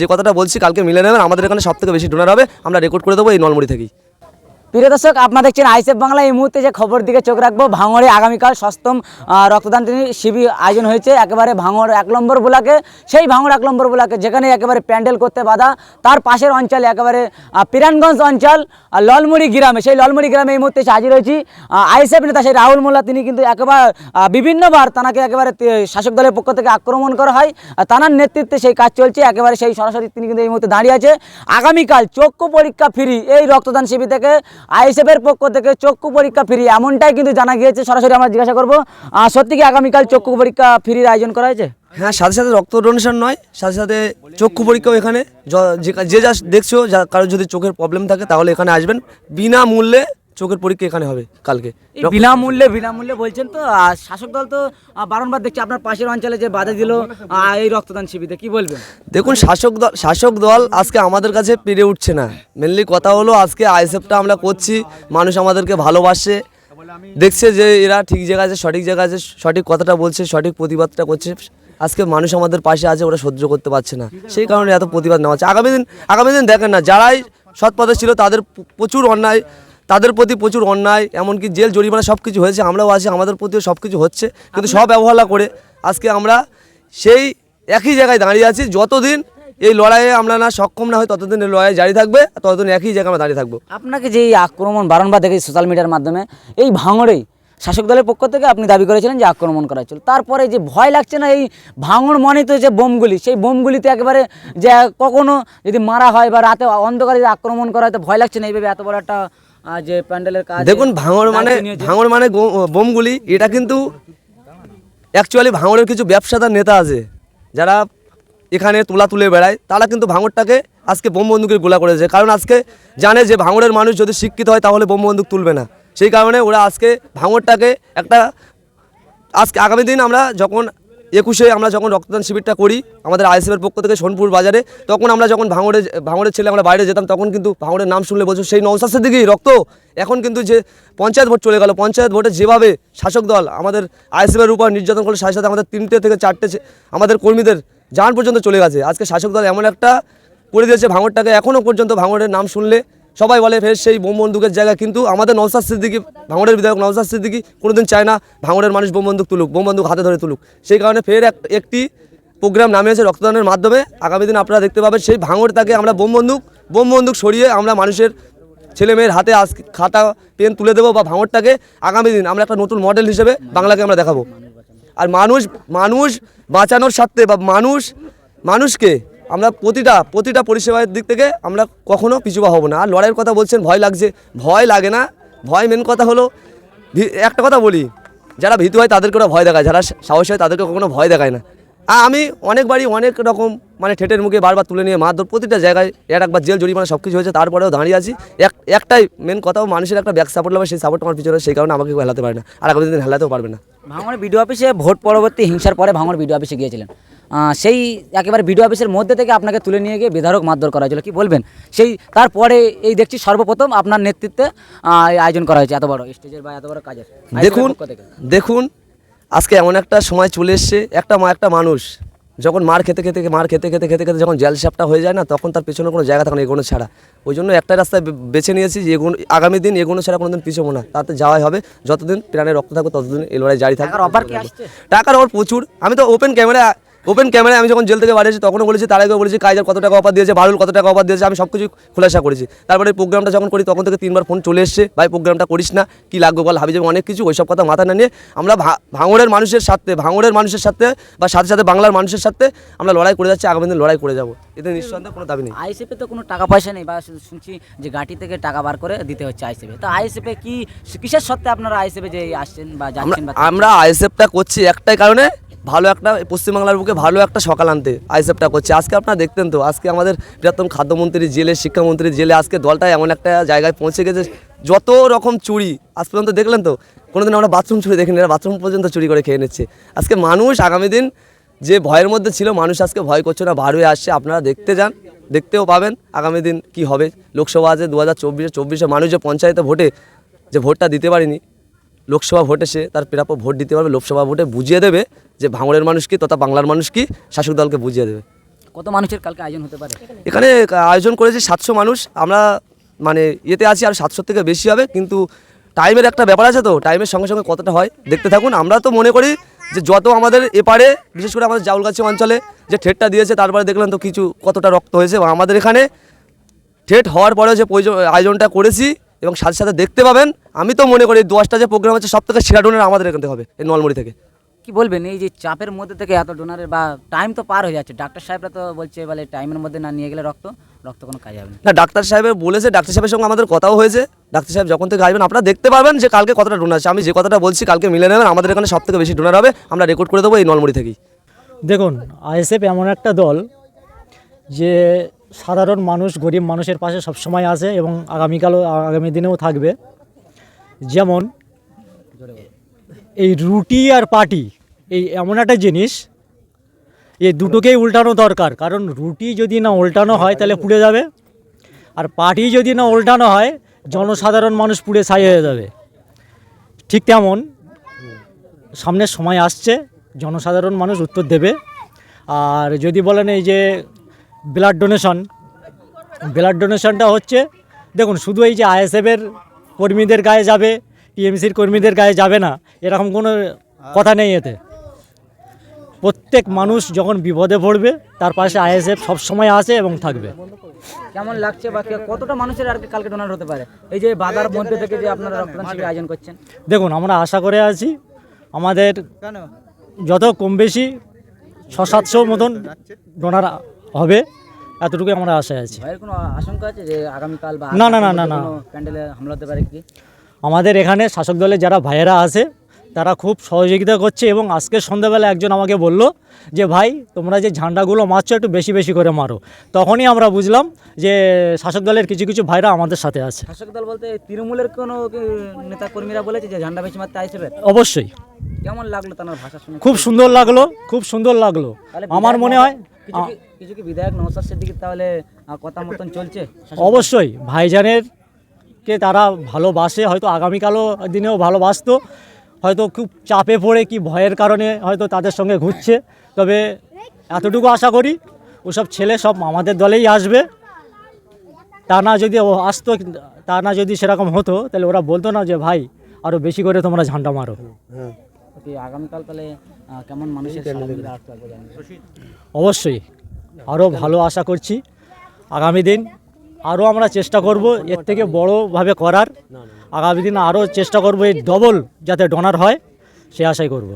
যে কথাটা বলছি কালকে মিলে নেবেন, আমাদের এখানে সব থেকে বেশি ডোনার হবে, আমরা রেকর্ড করে দেবো এই নলমুড়ি থেকেই। প্রিয় দর্শক, আপনারা দেখছেন আইসেফ বাংলা। এই মুহূর্তে যে খবর দিকে চোখ রাখব, ভাঙড়ে আগামীকাল সপ্তম রক্তদান শিবির আয়োজন হয়েছে। একেবারে ভাঙড় এক নম্বর ব্লকে, সেই ভাঙড় এক নম্বর ব্লকে, যেখানে একেবারে প্যান্ডেল করতে বাধা। তার পাশের অঞ্চলে একেবারে পিরানগঞ্জ অঞ্চল ললমুড়ি গ্রামে। সেই ললমুড়ি গ্রামে এই মুহূর্তে হাজির হয়েছি। আইসেফ নেতা সেই রাহুল মোল্লা, তিনি কিন্তু একেবারে বিভিন্নবার তানাকে একেবারে শাসক দলের পক্ষ থেকে আক্রমণ করা হয়। তানার নেতৃত্বে সেই কাজ চলছে। একেবারে সেই সরাসরি তিনি কিন্তু এই মুহূর্তে দাঁড়িয়ে আছে। আগামীকাল চক্ষু পরীক্ষা ফ্রি এই রক্তদান শিবির থেকে। আইএসএফের পক্ষ থেকে চক্ষু পরীক্ষা ফ্রি, এমনটাই কিন্তু জানা গিয়েছে। সরাসরি আমরা জিজ্ঞাসা করব সত্যি কি আগামীকাল চক্ষু পরীক্ষা ফ্রির আয়োজন করা হয়েছে? হ্যাঁ সাথে সাথে রক্ত ডোনেশন নয়, সাথে সাথে চক্ষু পরীক্ষাও এখানে। যে যে দেখছ, যা কারোর যদি চোখের প্রবলেম থাকে, তাহলে এখানে আসবেন। বিনামূল্যে চোখের পরীক্ষা এখানে হবে কালকে। বিনামূল্যে বিনামূল্যে বলছেন তো আর শাসক দল তো বারংবার দেখছি আপনার পাশের অঞ্চলে যে বাধা দিল এই রক্তদান শিবিরে কি বলবেন? দেখুন শাসক দল শাসক দল আজকে আমাদের কাছে পেরে উঠছে না। মেনলি কথা হলো আজকে আইএসএফটা আমরা করছি মানুষ আমাদেরকে ভালোবাসে। দেখছে যে এরা ঠিক জায়গা আছে সঠিক জায়গায় আছে সঠিক কথাটা বলছে সঠিক প্রতিবাদটা করছে। আজকে মানুষ আমাদের পাশে আছে ওরা সহ্য করতে পারছে না। সেই কারণে এত প্রতিবাদ নেওয়া হচ্ছে। আগামী দিন আগামী দিন দেখেন না যারাই সৎ পথে ছিল তাদের প্রচুর অন্যায় তাদের প্রতি প্রচুর অন্যায়, এমনকি জেল, জরিমানা সব কিছু হয়েছে, আমরাও আছি, আমাদের প্রতিও সব কিছু হচ্ছে, কিন্তু সব অবহেলা করে আজকে আমরা সেই একই জায়গায় দাঁড়িয়ে আছি, যতদিন এই লড়াইয়ে আমরা না সক্ষম না হয় ততদিন এই লড়াই জারি থাকবে, ততদিন একই জায়গায় আমরা দাঁড়িয়ে থাকব। আপনাকে যে এই আক্রমণ বারংবার দেখি সোশ্যাল মিডিয়ার মাধ্যমে, এই ভাঙড়েই, শাসক দলের পক্ষ থেকে আপনি দাবি করেছিলেন যে আক্রমণ করা হচ্ছিল তারপরে যে ভয় লাগছে না, এই ভাঙড় মানে তো যে বোমগুলি, সেই বোমগুলিতে একেবারে যে কখনো যদি মারা হয় বা রাতে অন্ধকারে আক্রমণ করা হয়, তো ভয় লাগছে না এইভাবে এত বড় একটা যে প্যান্ডেলের কাজ দেখুন ভাঙড় মানে ভাঙড় মানে বোমগুলি এটা কিন্তু অ্যাকচুয়ালি ভাঙড়ের কিছু ব্যবসাদার নেতা আছে যারা এখানে তুলা তুলে বেড়ায় তারা কিন্তু ভাঙড়টাকে আজকে বোম বন্দুকের গোলা করেছে। কারণ আজকে জানে যে ভাঙড়ের মানুষ যদি শিক্ষিত হয় তাহলে বোম বন্দুক তুলবে না। সেই কারণে ওরা আজকে ভাঙড়টাকে একটা আজকে আগামী দিন আমরা যখন একুশে আমরা যখন রক্তদান শিবিরটা করি, আমাদের আইএসএফের পক্ষ থেকে সোনপুর বাজারে, তখন আমরা যখন ভাঙড়ে, ভাঙড়ের ছেলে আমরা বাইরে যেতাম, তখন কিন্তু ভাঙড়ের নাম শুনলে বলছো, সেই নৌসাসের দিকেই রক্ত? এখন কিন্তু যে পঞ্চায়েত ভোট চলে গেল, পঞ্চায়েত ভোটে যেভাবে শাসক দল আমাদের আইএসএফের উপর নির্যাতন করলে, সাথে সাথে আমাদের তিনটে থেকে চারটে আমাদের কর্মীদের যান পর্যন্ত চলে গেছে। আজকে শাসক দল এমন একটা করে দিয়েছে, ভাঙড়টাকে এখনও পর্যন্ত ভাঙড়ের নাম শুনলে সবাই বলে, ফের সেই বোম বন্দুকের জায়গা। কিন্তু আমাদের নওসাদ সিদ্দিকি, ভাঙড়ের বিধায়ক নওসাদ সিদ্দিকি কোনোদিন চায় না ভাঙড়ের মানুষ বোম বন্দুক তুলুক, বোম বন্দুক হাতে ধরে তুলুক। সেই কারণে ফের এক, একটি প্রোগ্রাম নামিয়েছে রক্তদানের মাধ্যমে। আগামী দিন আপনারা দেখতে পাবেন সেই ভাঙড় তাকে আমরা বোম বন্দুক বোম বন্দুক সরিয়ে আমরা মানুষের ছেলে মেয়ের হাতে আজ খাতা, পেন তুলে দেবো বা ভাঙড়টাকে আগামী দিন আমরা একটা নতুন মডেল হিসেবে বাংলাকে আমরা দেখাবো। আর মানুষ মানুষ বাঁচানোর স্বার্থে বা মানুষ, মানুষকে আমরা প্রতিটা প্রতিটা পরিষেবার দিক থেকে আমরা কখনো পিছুপা হব না। আর লড়াইয়ের কথা বলছেন, ভয় লাগছে, ভয় লাগে না। ভয় মেন কথা হলো একটা কথা বলি, যারা ভীতু হয় তাদেরকে ওরা ভয় দেখায়, যারা সাহস হয় তাদেরকে কখনো ভয় দেখায় না। আমি অনেকবারই অনেক রকম মানে ঠেটের মুখে বারবার তুলে নিয়ে মারধর প্রতিটা জায়গায় এর একবার জেল, জরিমানা সব কিছু হয়েছে, তারপরেও দাঁড়িয়ে আছি। এক, একটাই মেন কথা মানুষের একটা ব্যাক সাপোর্ট লাগবে সেই সাপোর্ট আমার পিছনে, সেই কারণে আমাকে হেলাতে পারে না। আর আগামী দিন হেলাতেও পারবে না। ভাঙড় বিডিও অফিসে ভোট পরবর্তী হিংসার পরে ভাঙড় বিডিও অফিসে গিয়েছিলেন। সেই একেবারে বিডিও অফিসের মধ্যে থেকে আপনাকে তুলে নিয়ে গিয়ে বিধারক মারধর করা হয়েছিল। কি বলবেন? সেই তারপরে এই দেখছি সর্বপ্রথম আপনার নেতৃত্বে আয়োজন করা হয়েছে এত বড় স্টেজের বা এত বড় কাজের। দেখুন দেখুন আজকে এমন একটা সময় চলে এসছে একটা মা একটা মানুষ যখন মার খেতে খেতে মার খেতে খেতে খেতে খেতে যখন জেল সাপটা হয়ে যায় না তখন তার পেছনে কোনো জায়গা থাকে না এগোনো ছাড়া। ওই জন্য একটা রাস্তায় বেছে নিয়েছি যে এগোনো আগামী দিন এগোনো ছাড়া কোনো কোনোদিন পিছবো না। তাতে যাওয়াই হবে যতদিন প্রাণে রক্ত থাকবে ততদিন এই লড়াই জারি থাকবে। টাকার ওর প্রচুর। আমি তো ওপেন ক্যামেরা ওপেন ক্যামেরায় আমি যখন জেল থেকে বাড়িয়েছি তখনও বলেছি তার আগে বলেছি কাজের কত টাকা অফার দিয়েছে বারুল কত টাকা অফার দিয়েছে আমি সব কিছু খোলাসা করেছি। তারপরে এই প্রোগ্রামটা যখন করি তখন থেকে তিনবার ফোন চলে এসছে ভাই প্রোগ্রামটা করিস না কি লাগবে বল হাবি অনেক কিছু ওইসব কথা মাথা না নিয়ে আমরা ভাঙড়ের মানুষের সাথে ভাঙড়ের মানুষের সাথে বা সাথে সাথে বাংলার মানুষের সাথে আমরা লড়াই করে যাচ্ছি আগামী দিন লড়াই করে যাব। এতে নিঃসন্দেহে কোনো দাবি নেই। আইসিপে তো কোনো টাকা পয়সা নেই বা শুনছি যে গাঁটি থেকে টাকা বার করে দিতে হচ্ছে আইসিপে তো আইসিপে কি কিসের সত্ত্বে আপনারা আইসিপে যে আসছেন বা আমরা যাচ্ছেন বা আমরা আইএসএফটা করছি একটাই কারণে ভালো একটা পশ্চিমবাংলার বুকে ভালো একটা সকাল আনতে আইএসএফটা করছে। আজকে আপনারা দেখতেন তো, আজকে আমাদের বৃহত্তম খাদ্যমন্ত্রী, জেলে, শিক্ষামন্ত্রী, জেলে, আজকে দলটা এমন একটা জায়গায় পৌঁছে গেছে। যত রকম চুরি, আজ পর্যন্ত দেখলেন তো? কোনোদিন আমরা বাথরুম চুরি দেখিনি, এরা বাথরুম পর্যন্ত চুরি করে খেয়ে নিচ্ছে। আজকে মানুষ আগামী দিন যে ভয়ের মধ্যে ছিল, মানুষ আজকে ভয় করছে না বার হয়ে আসছে। আপনারা দেখতে যান, দেখতেও পাবেন আগামী দিন কি হবে। লোকসভা আছে দু হাজার চব্বিশে চব্বিশে মানুষ যে পঞ্চায়েতে ভোটে, যে ভোটটা দিতে পারেনি লোকসভা ভোটে সে তার প্রাপ্য ভোট দিতে পারবে লোকসভা ভোটে বুঝিয়ে দেবে যে ভাঙড়ের মানুষ কি তথা বাংলার মানুষ কি শাসক দলকে বুঝিয়ে দেবে। কত মানুষের কালকে আয়োজন হতে পারে? এখানে আয়োজন করেছি সাতশো মানুষ আমরা মানে ইয়েতে আছি আর সাতশো থেকে বেশি হবে কিন্তু টাইমের একটা ব্যাপার আছে তো টাইমের সঙ্গে সঙ্গে কতটা হয় দেখতে থাকুন। আমরা তো মনে করি যে যত আমাদের এপারে বিশেষ করে আমাদের জাউলগাছি অঞ্চলে যে ঠেটটা দিয়েছে তারপরে দেখলাম তো কিছু কতটা রক্ত হয়েছে এবং আমাদের এখানে ঠেট হওয়ার পরেও যে প্রয়োজন- আয়োজনটা করেছি এবং সাথে সাথে দেখতে পাবেন আমি তো মনে করি দশটা যে প্রোগ্রাম আছে সব থেকে সেরা ডোনার আমাদের এখান থেকে হবে এই নলমুড়ি থেকে। কি বলবেন এই যে চাপের মধ্যে থেকে এত ডোনারের বা টাইম তো পার হয়ে যাচ্ছে ডাক্তার সাহেবরা তো বলছে বলে টাইমের মধ্যে না নিয়ে গেলে রক্ত রক্ত কোনো কাজে হবে না। না ডাক্তার সাহেবের বলেছে ডাক্তার সাহেবের সঙ্গে আমাদের কথাও হয়েছে ডাক্তার সাহেব যখন থেকে আসবেন আপনারা দেখতে পারবেন যে কালকে কতটা ডোনার আছে। আমি যে কথাটা বলছি কালকে মিলে নেবেন আমাদের এখানে সব থেকে বেশি ডোনার হবে আমরা রেকর্ড করে দেবো এই নলমুড়ি থেকেই। দেখুন আইএসএফ এমন একটা দল যে সাধারণ মানুষ, গরিব মানুষের পাশে সবসময় আছে এবং আগামীকালও, আগামী দিনেও থাকবে। যেমন এই রুটি আর পাটি, এই এমন একটা জিনিস, এই দুটোকেই উল্টানো দরকার। কারণ রুটি যদি না উল্টানো হয়, তাহলে পুড়ে যাবে। আর পাটি যদি না উল্টানো হয়, জনসাধারণ মানুষ পুড়ে ছাই হয়ে যাবে। ঠিক তেমন সামনের সময় আসছে, জনসাধারণ মানুষ উত্তর দেবে। আর যদি বলেন এই যে ব্লাড ডোনেশন ব্লাড ডোনেশনটা হচ্ছে দেখুন শুধু এই যে আইএসএফের কর্মীদের গায়ে যাবে টিএমসির কর্মীদের গায়ে যাবে না এরকম কোনো কথা নেই এতে। প্রত্যেক মানুষ যখন বিপদে পড়বে তার পাশে আইএসএফ সবসময় আছে এবং থাকবে। কেমন লাগছে বা কতটা মানুষের আর কি কালকে ডোনার হতে পারে? এই যে বাজার মধ্যে থেকে যে আপনারা রক্তদান শিবির আয়োজন করছেন। দেখুন আমরা আশা করে আছি আমাদের যত কম বেশি ছ সাতশো মতন ডোনার হবে এতটুকু আমরা আশায় আছি। কোনো আশঙ্কা আছে যে আগামীকাল বা না, না, না, না, না। প্যান্ডেলে হামলা হতে পারে কি? আমাদের এখানে শাসক দলের যারা ভাইয়েরা আছে তারা খুব সহযোগিতা করছে এবং আজকে সন্ধ্যাবেলা একজন আমাকে বলল যে ভাই তোমরা যে ঝান্ডাগুলো মারছো একটু বেশি বেশি করে মারো। তখনই আমরা বুঝলাম যে শাসক দলের কিছু কিছু ভাইরা আমাদের সাথে আছে। শাসক দল বলতে তৃণমূলের কোনো নেতা কর্মীরা বলেছে যে ঝান্ডা বেশি মারতে আইসেবে অবশ্যই। কেমন লাগল তার ভাষা শুনে? খুব সুন্দর লাগল খুব সুন্দর লাগল। আমার মনে হয় কিছু কি- বিধায়ক নৌসাদ সিদ্দিকি তাহলে কথা মতন চলছে? অবশ্যই ভাইজানের কে তারা ভালোবাসে হয়তো আগামীকালও দিনেও ভালোবাসতো হয়তো খুব চাপে পড়ে কি ভয়ের কারণে হয়তো তাদের সঙ্গে ঘুরছে তবে এতটুকু আশা করি ওসব ছেলে সব আমাদের দলেই আসবে। তা না যদি ও আসতো তা না যদি সেরকম হতো তাহলে ওরা বলতো না যে ভাই আরও বেশি করে তোমরা ঝান্ডা মারো। আগামীকাল তাহলে কেমন মানুষের? অবশ্যই আরও ভালো আশা করছি। আগামী দিন আরও আমরা চেষ্টা করব এর থেকে বড়োভাবে করার। আগামী দিন আরও চেষ্টা করব এই ডবল যাতে ডোনার হয় সে আশাই করব।